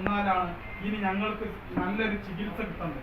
പേരെ കൊന്നാലാണ് ഇനി ഞങ്ങൾക്ക് നല്ലൊരു ചികിത്സ കിട്ടുന്നത്.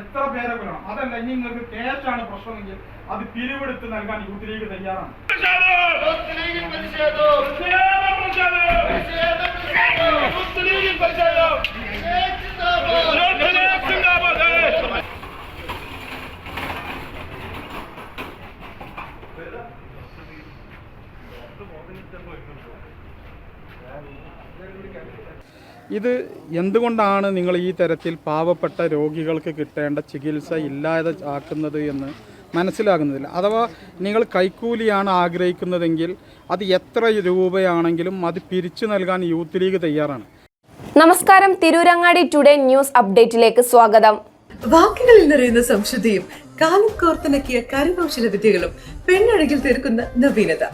എത്ര പേരെ കൊല്ലണം? അതല്ല ഇനി നിങ്ങൾക്ക് ക്യാഷാണ് പ്രശ്നമെങ്കിൽ അത് പിരിവെടുത്ത് നൽകാൻ യൂത്ത് ലീഗ് തയ്യാറാണ് യൂത്ത് ലീഗിൽ പ്രതിഷേധം പ്രതിഷേധം പ്രതിഷേധം യൂത്ത് ലീഗിൽ പ്രതിഷേധം ഇത് എന്തുകൊണ്ടാണ് നിങ്ങൾ ഈ തരത്തിൽ പാവപ്പെട്ട രോഗികൾക്ക് കിട്ടേണ്ട ചികിത്സ ഇല്ലാതെ ആക്കുന്നത് എന്ന് മനസ്സിലാകുന്നതില്ല അഥവാ നിങ്ങൾ കൈക്കൂലിയാണ് ആഗ്രഹിക്കുന്നതെങ്കിൽ അത് എത്ര രൂപയാണെങ്കിലും അത് പിരിച്ചു നൽകാൻ യൂത്ത് ലീഗ് തയ്യാറാണ്. നമസ്കാരം. തിരൂരങ്ങാടി ടുഡേ ന്യൂസ് അപ്ഡേറ്റിലേക്ക് സ്വാഗതം. വാക്കുകളിൽ നിറയുന്ന സംശുദ്ധിയും കാലം കോർത്തിണക്കിയ കരകൗശല വിദ്യകളും പെണ്ണഴകിൽ തീർക്കുന്ന നവീനത.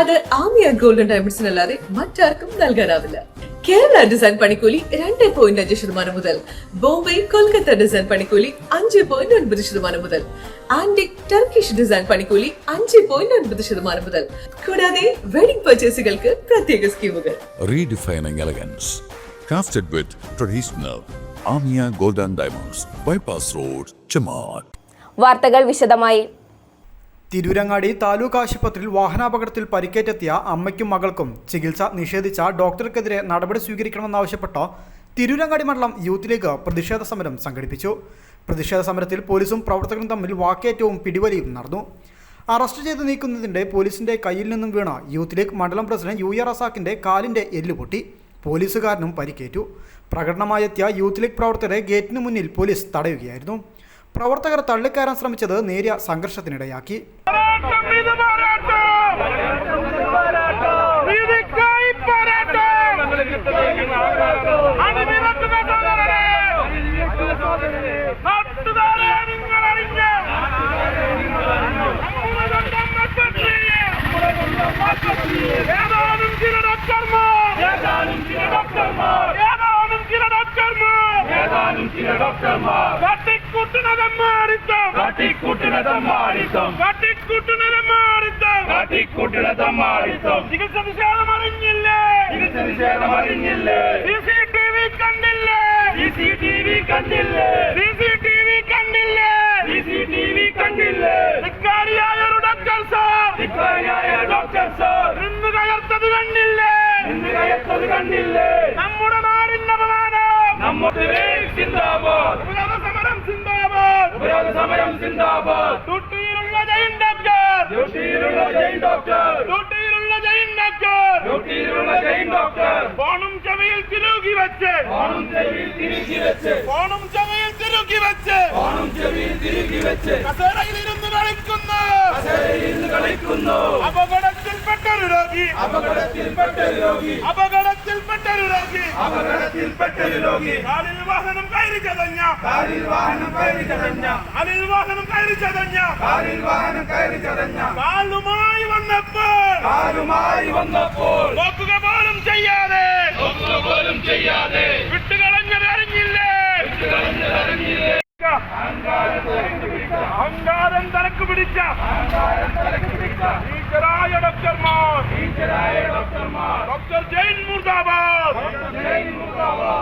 അത് ആമിയ ഗോൾഡൻ ഡയമണ്ട്സിനല്ലാതെ മറ്റാർക്കും നൽകാനാവില്ല. കേരള ഡിസൈൻ പണിക്കൂലി രണ്ട് പോയിന്റ് അഞ്ച് ശതമാനം മുതൽ. ബോംബെ കൊൽക്കത്ത ഡിസൈൻ പണിക്കൂലി അഞ്ച് പോയിന്റ് ഒൻപത് ശതമാനം മുതൽ. ആന്റിക് ടർക്കിഷ് ഡിസൈൻ പണിക്കൂലി അഞ്ച് പോയിന്റ് ഒൻപത് ശതമാനം മുതൽ. കൂടാതെ വെഡിംഗ് പർച്ചേസുകൾക്ക് പ്രത്യേക സ്കീമുകൾ. Redefining elegance Crafted with traditional Amiya golden diamonds bypass road ചമാർ വാർത്തകൾ വിശദമായി. തിരൂരങ്ങാടി താലൂക്ക് ആശുപത്രിയിൽ വാഹനാപകടത്തിൽ പരിക്കേറ്റെത്തിയ അമ്മയ്ക്കും മകൾക്കും ചികിത്സ നിഷേധിച്ച ഡോക്ടർക്കെതിരെ നടപടി സ്വീകരിക്കണമെന്നാവശ്യപ്പെട്ട് തിരൂരങ്ങാടി മണ്ഡലം യൂത്ത് ലീഗ് പ്രതിഷേധ സമരം സംഘടിപ്പിച്ചു. പ്രതിഷേധ സമരത്തിൽ പോലീസും പ്രവർത്തകരും തമ്മിൽ വാക്കേറ്റവും പിടിവലിയും നടന്നു. അറസ്റ്റ് ചെയ്ത് നീക്കുന്നതിന്റെ പോലീസിന്റെ കയ്യിൽ നിന്നും വീണ യൂത്ത് ലീഗ് മണ്ഡലം പ്രസിഡന്റ് യു എ റസാക്കിന്റെ കാലിന്റെ എല്ലുപൊട്ടി പോലീസുകാരനും പരിക്കേറ്റു. പ്രകടനമായെത്തിയ യൂത്ത് ലീഗ് പ്രവർത്തകരെ ഗേറ്റിന് മുന്നിൽ പോലീസ് തടയുകയായിരുന്നു. പ്രവർത്തകർ തള്ളിക്കയറാൻ ശ്രമിച്ചത് നേരിയ സംഘർഷത്തിനിടയാക്കി. ഡോക്ടർമാർ. ഏതാനും ചില ഡോക്ടർമാർ കാട്ടിക്കൂട്ടുന്നതമ്മാടിത്തം കാട്ടിക്കൂട്ടുന്നതമ്മാടിത്തം കാട്ടിക്കൂട്ടുന്നതമ്മാടിത്തം കാട്ടിക്കൂട്ടുന്നതമ്മാടിത്തം ചികിത്സ നിഷേധം അറിഞ്ഞില്ലേ? ചികിത്സ നിഷേധം അറിഞ്ഞില്ലേ? സി സി ടി വി കണ്ടില്ലേ? സി സി ടി വി കണ്ടില്ലേ? സി സി ടി വി കണ്ടില്ലേ? സി സി ടി വി കണ്ടില്ലേ? ധിക്കാരിയായ ഒരു ഡോക്ടർ സാർ ധിക്കാരിയായ ഡോക്ടർ സാർ നിന്ന് കയർത്തത് കണ്ടില്ലേ? നിന്ന് കയർത്തത് കണ്ടില്ലേ? നമ്മുടെ നാടിന്റെ അപമാനം. നമ്മുടെ ഉപരോധ സമരം സിന്ദാബാദ്. ഡ്യൂട്ടിയിലുള്ള ജയിൻ ഡോക്ടർ. ഡ്യൂട്ടിയിലുള്ള ജയിൻ ഡോക്ടർ. ഡ്യൂട്ടിയിലുള്ള ജയിൻ ഡോക്ടർ. ഡ്യൂട്ടിയിലുള്ള ജയിൻ ഡോക്ടർ. ഫോണും ചമയിൽ തിരുകി വെച്ച്. ഫോണും ചെവിയിൽ തിരുകി വെച്ച്. ഫോണും ചമയിൽ തിരുകി വെച്ച്. ഫോണും ചെവിയിൽ തിരുകി വെച്ച്. കസേരയിൽ ഇരുന്ന് കളിക്കുന്നു. കസേരയിൽ ഇരുന്ന് കളിക്കുന്നു. അപകടത്തിൽപ്പെട്ട ഒരു രോഗി. അപകടത്തിൽപ്പെട്ടൊരു രോഗി. അപകടത്തിൽപ്പെട്ടൊരു രോഗി. അപകടത്തിൽപ്പെട്ടൊരു രോഗി. കാലിൽ വാഹനം കയറി ചതഞ്ഞ. കാലിൽ വാഹനം കയറി ചതഞ്ഞ. കാലിൽ വാഹനം കയറി ചതഞ്ഞ. കാലിൽ വാഹനം കയറി ചതഞ്ഞ. കാലുമായി വന്നപ്പോൾ. കാലുമായി വന്നപ്പോൾ. നോക്കുക പോലും ചെയ്യാതെ. നോക്കുക പോലും ചെയ്യാതെ. വിട്ടുകളഞ്ഞത് അറിഞ്ഞില്ലേ വിട്ടുകളഞ്ഞത് അറിഞ്ഞില്ലേ അഹങ്കാരം തലക്ക് പിടിച്ച ടീച്ചറായ ഡോക്ടർമാർ ടീച്ചറായ ഡോക്ടർമാർ ഡോക്ടർ ജെയിൻ മുർദാബാദ്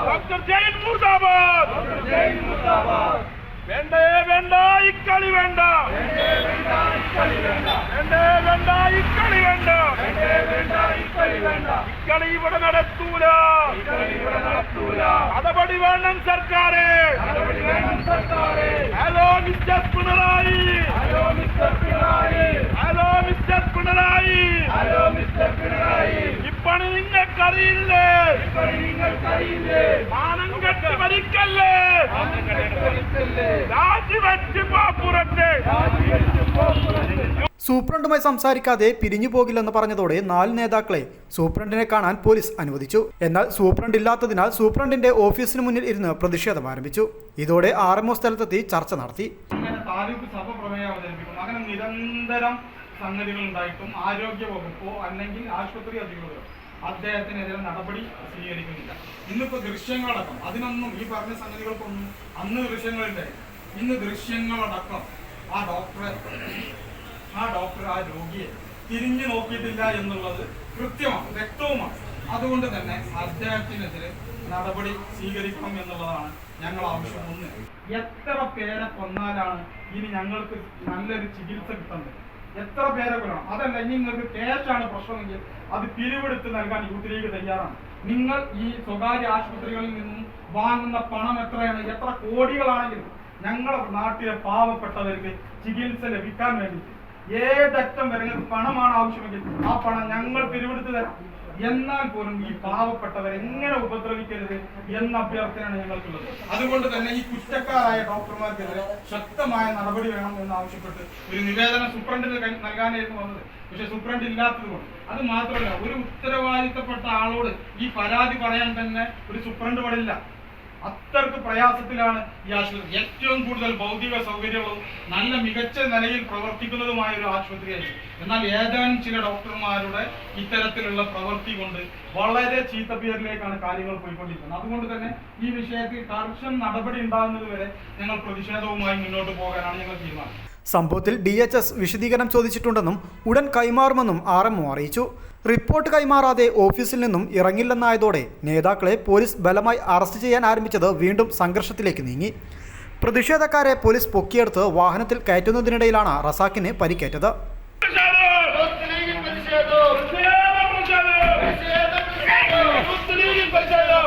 ഡോക്ടർ ജെയിൻ മുർദാബാദ് വേണ്ടേ വേണ്ട ഇക്കളി വേണ്ട വേണ്ടേ വേണ്ട ഇക്കളി വേണ്ട ഇക്കളി ഇവിടെ നടത്തൂല നടപടി വേണം സർക്കാരെ hello mister Pinarayi hello mister Pinarayi hello mister Pinarayi hello mister മാനം കെട്ട് ഭരിക്കല്ലേ രാജിവെച്ച് പാപ്പുറത്തെ സൂപ്രണ്ടുമായി സംസാരിക്കാതെ പിരിഞ്ഞു പോകില്ലെന്ന് പറഞ്ഞതോടെ നാല് നേതാക്കളെ സൂപ്രണ്ടിനെ കാണാൻ പോലീസ് അനുവദിച്ചു. എന്നാൽ സൂപ്രണ്ട് ഇല്ലാത്തതിനാൽ സൂപ്രണ്ടിന്റെ ഓഫീസിന് മുന്നിൽ ഇരുന്ന് പ്രതിഷേധം ആരംഭിച്ചു. ഇതോടെ ആർ എം ഒ സ്ഥലത്തെത്തി ചർച്ച നടത്തി. താലൂക്ക് സഭ പ്രമേയം അവതരിപ്പിക്കും അങ്ങനെ നിരന്തരം സംഗതികൾ ഉണ്ടായിട്ടും ആരോഗ്യ വകുപ്പോ അല്ലെങ്കിൽ ആശുപത്രി അധികൃതരോ അദ്ദേഹത്തിനെതിരെ നടപടി സ്വീകരിക്കുന്നില്ല. ഇന്നിപ്പോ ദൃശ്യങ്ങളടക്കം അതിനൊന്നും ഈ പറഞ്ഞ സംഗതികൾക്കൊന്നും അന്ന് ദൃശ്യങ്ങളില്ല ഇന്ന് ദൃശ്യങ്ങളടക്കം ആ ഡോക്ടറെ ആ ഡോക്ടർ ആ രോഗിയെ തിരിഞ്ഞു നോക്കിയിട്ടില്ല എന്നുള്ളത് കൃത്യമാണ് വ്യക്തവുമാണ്. അതുകൊണ്ട് തന്നെ അദ്ദേഹത്തിനെതിരെ നടപടി സ്വീകരിക്കണം എന്നുള്ളതാണ് ഞങ്ങൾ ആവശ്യം. ഒന്ന് എത്ര പേരെ കൊന്നാലാണ് ഇനി ഞങ്ങൾക്ക് നല്ലൊരു ചികിത്സ കിട്ടുന്നത്? എത്ര പേരെ കൊല്ലണം? അതല്ല ഇനി നിങ്ങൾക്ക് ക്യാഷാണ് പ്രശ്നമെങ്കിൽ അത് പിരിവെടുത്ത് നൽകാൻ യൂത്ത് ലീഗ് തയ്യാറാണ്. നിങ്ങൾ ഈ സ്വകാര്യ ആശുപത്രികളിൽ നിന്നും വാങ്ങുന്ന പണം എത്രയാണ്? എത്ര കോടികളാണെങ്കിലും ഞങ്ങളുടെ നാട്ടിലെ പാവപ്പെട്ടവർക്ക് ചികിത്സ ലഭിക്കാൻ വേണ്ടി ഏതറ്റം വരെ പണമാണ് ആവശ്യമെങ്കിൽ ആ പണം ഞങ്ങൾ പിരിവെടുത്ത് തരാം. എന്നാൽ പോലും ഈ പാവപ്പെട്ടവരെ എങ്ങനെ ഉപദ്രവിക്കരുത് എന്ന അഭ്യർത്ഥനയാണ് ഞങ്ങൾക്കുള്ളത്. അതുകൊണ്ട് തന്നെ ഈ കുറ്റക്കാരായ ഡോക്ടർമാർക്കെതിരെ ശക്തമായ നടപടി വേണം എന്ന് ആവശ്യപ്പെട്ട് ഒരു നിവേദനം സൂപ്രണ്ടിന് നൽകാനായിരുന്നു വന്നത്. പക്ഷെ സൂപ്രണ്ട് ഇല്ലാത്തത് കൊണ്ട് അത് മാത്രമല്ല ഒരു ഉത്തരവാദിത്തപ്പെട്ട ആളോട് ഈ പരാതി പറയാൻ തന്നെ ഒരു സൂപ്രണ്ട് പാടില്ല അത്രയ്ക്ക് പ്രയാസത്തിലാണ് ഈ ആശുപത്രി. ഏറ്റവും കൂടുതൽ ഭൗതിക സൗകര്യങ്ങളും നല്ല മികച്ച നിലയിൽ പ്രവർത്തിക്കുന്നതുമായ ഒരു ആശുപത്രിയായിരുന്നു എന്നാൽ ഏതാനും ചില ഡോക്ടർമാരുടെ ഇത്തരത്തിലുള്ള പ്രവൃത്തി കൊണ്ട് വളരെ ചീത്ത പേരിലേക്കാണ് കാര്യങ്ങൾ പോയിക്കൊണ്ടിരിക്കുന്നത്. അതുകൊണ്ട് തന്നെ ഈ വിഷയത്തിൽ കർശന നടപടി ഉണ്ടാകുന്നത് വരെ ഞങ്ങൾ പ്രതിഷേധവുമായി മുന്നോട്ട് പോകാനാണ് ഞങ്ങൾ തീരുമാനം സംഭവത്തിൽ ഡി എച്ച് എസ് വിശദീകരണം ചോദിച്ചിട്ടുണ്ടെന്നും ഉടൻ കൈമാറുമെന്നും ആർ എം അറിയിച്ചു. റിപ്പോർട്ട് കൈമാറാതെ ഓഫീസിൽ നിന്നും ഇറങ്ങില്ലെന്നായതോടെ നേതാക്കളെ പോലീസ് ബലമായി അറസ്റ്റ് ചെയ്യാൻ ആരംഭിച്ചത് വീണ്ടും സംഘർഷത്തിലേക്ക് നീങ്ങി. പ്രതിഷേധക്കാരെ പോലീസ് പൊക്കിയെടുത്ത് വാഹനത്തിൽ കയറ്റുന്നതിനിടയിലാണ് റസാക്കിന് പരിക്കേറ്റത് യൂത്ത് ലീഗിൻ പ്രതിഷേധം യൂത്ത് ലീഗിൻ പ്രതിഷേധം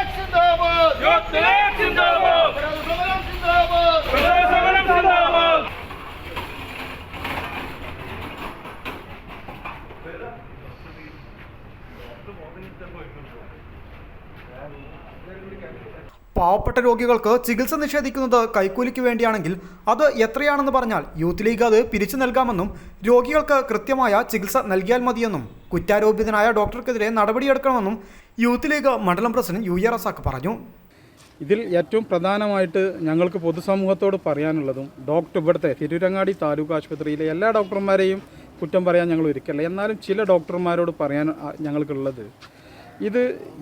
പാവപ്പെട്ട രോഗികൾക്ക് ചികിത്സ നിഷേധിക്കുന്നത് കൈക്കൂലിക്ക് വേണ്ടിയാണെങ്കിൽ അത് എത്രയാണെന്ന് പറഞ്ഞാൽ യൂത്ത് ലീഗ് അത് പിരിച്ചു നൽകാമെന്നും രോഗികൾക്ക് കൃത്യമായ ചികിത്സ നൽകിയാൽ മതിയെന്നും കുറ്റാരോപിതനായ ഡോക്ടർക്കെതിരെ നടപടിയെടുക്കണമെന്നും യൂത്ത് ലീഗ് മണ്ഡലം പ്രസിഡന്റ് യു എ റസാക്ക് പറഞ്ഞു. ഇതിൽ ഏറ്റവും പ്രധാനമായിട്ട് ഞങ്ങൾക്ക് പൊതുസമൂഹത്തോട് പറയാനുള്ളതും ഡോക്ടർ ഇവിടുത്തെ തിരൂരങ്ങാടി താലൂക്ക് ആശുപത്രിയിലെ എല്ലാ ഡോക്ടർമാരെയും കുറ്റം പറയാൻ ഞങ്ങൾ ഒരുക്കല്ല എന്നാലും ചില ഡോക്ടർമാരോട് പറയാൻ ഞങ്ങൾക്കുള്ളത്. ഇത്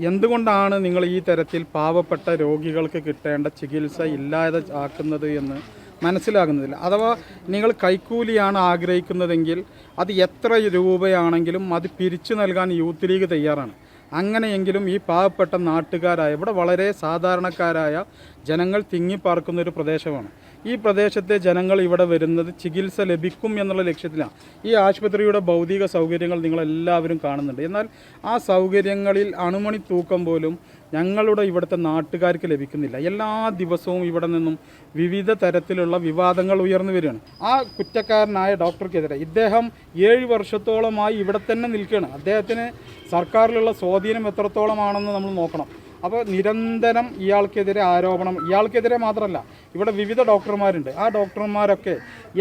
എന്തുകൊണ്ടാണ് നിങ്ങൾ ഈ തരത്തിൽ പാവപ്പെട്ട രോഗികൾക്ക് കിട്ടേണ്ട ചികിത്സ ഇല്ലാതെ ആക്കുന്നത് എന്ന് മനസ്സിലാകുന്നതില്ല? അഥവാ നിങ്ങൾ കൈക്കൂലിയാണ് ആഗ്രഹിക്കുന്നതെങ്കിൽ അത് എത്ര രൂപയാണെങ്കിലും അത് പിരിച്ചു നൽകാൻ യൂത്ത് ലീഗ് തയ്യാറാണ്. അങ്ങനെയെങ്കിലും ഈ പാവപ്പെട്ട നാട്ടുകാരായ ഇവിടെ വളരെ സാധാരണക്കാരായ ജനങ്ങൾ തിങ്ങിപ്പാർക്കുന്ന ഒരു പ്രദേശമാണ്. ഈ പ്രദേശത്തെ ജനങ്ങൾ ഇവിടെ വരുന്നത് ചികിത്സ ലഭിക്കും എന്നുള്ള ലക്ഷ്യത്തിലാണ്. ഈ ആശുപത്രിയുടെ ഭൗതിക സൗകര്യങ്ങൾ നിങ്ങളെല്ലാവരും കാണുന്നുണ്ട്. എന്നാൽ ആ സൗകര്യങ്ങളിൽ അണുമണി തൂക്കം പോലും ഞങ്ങളുടെ ഇവിടുത്തെ നാട്ടുകാർക്ക് ലഭിക്കുന്നില്ല. എല്ലാ ദിവസവും ഇവിടെ നിന്നും വിവിധ തരത്തിലുള്ള വിവാദങ്ങൾ ഉയർന്നു വരികയാണ്. ആ കുറ്റക്കാരനായ ഡോക്ടർക്കെതിരെ ഇദ്ദേഹം ഏഴ് വർഷത്തോളമായി ഇവിടെ തന്നെ നിൽക്കുകയാണ്. അദ്ദേഹത്തിന് സർക്കാരിലുള്ള സ്വാധീനം എത്രത്തോളമാണെന്ന് നമ്മൾ നോക്കണം. അപ്പോൾ നിരന്തരം ഇയാൾക്കെതിരെ ആരോപണം ഇയാൾക്കെതിരെ മാത്രമല്ല ഇവിടെ വിവിധ ഡോക്ടർമാരുണ്ട്. ആ ഡോക്ടർമാരൊക്കെ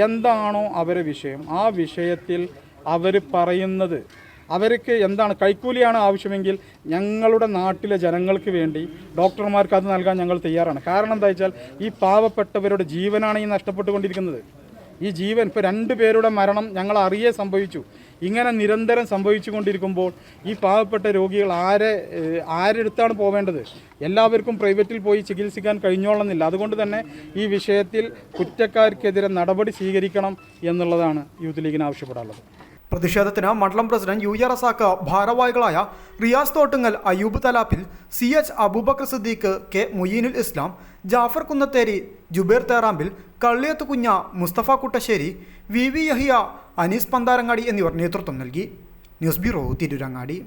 എന്താണോ അവരെ വിഷയം ആ വിഷയത്തിൽ അവർ പറയുന്നത് അവർക്ക് എന്താണ് കൈക്കൂലിയാണ് ആവശ്യമെങ്കിൽ ഞങ്ങളുടെ നാട്ടിലെ ജനങ്ങൾക്ക് വേണ്ടി ഡോക്ടർമാർക്ക് അത് നൽകാൻ ഞങ്ങൾ തയ്യാറാണ്. കാരണം എന്താ വെച്ചാൽ ഈ പാവപ്പെട്ടവരുടെ ജീവനാണ് ഈ നഷ്ടപ്പെട്ടുകൊണ്ടിരിക്കുന്നത്. ഈ ജീവൻ ഇപ്പോൾ രണ്ട് പേരുടെ മരണം ഞങ്ങൾ അറിയേ സംഭവിച്ചു. ഇങ്ങനെ നിരന്തരം സംഭവിച്ചു കൊണ്ടിരിക്കുമ്പോൾ ഈ പാവപ്പെട്ട രോഗികൾ ആരെ ആരെടുത്താണ് പോവേണ്ടത്? എല്ലാവർക്കും പ്രൈവറ്റിൽ പോയി ചികിത്സിക്കാൻ കഴിഞ്ഞോളന്നില്ല അതുകൊണ്ട് തന്നെ ഈ വിഷയത്തിൽ കുറ്റക്കാർക്കെതിരെ നടപടി സ്വീകരിക്കണം എന്നുള്ളതാണ് യൂത്ത് ലീഗിന് ആവശ്യപ്പെടാനുള്ളത്. പ്രതിഷേധത്തിന് മണ്ഡലം പ്രസിഡന്റ് യു ആർ റസാക്ക് ഭാരവാഹികളായ Riyas Thottungal Ayyub Thalappil C H Abubakar Siddique K Moyeenul Islam Jafar Kunnatheri Jubair Therampil Kalliyath Kunja Mustafa Kuttassery V V Yahiya Anees Pantharangadi എന്നിവർ നേതൃത്വം നൽകി. News bureau Tirurangadi.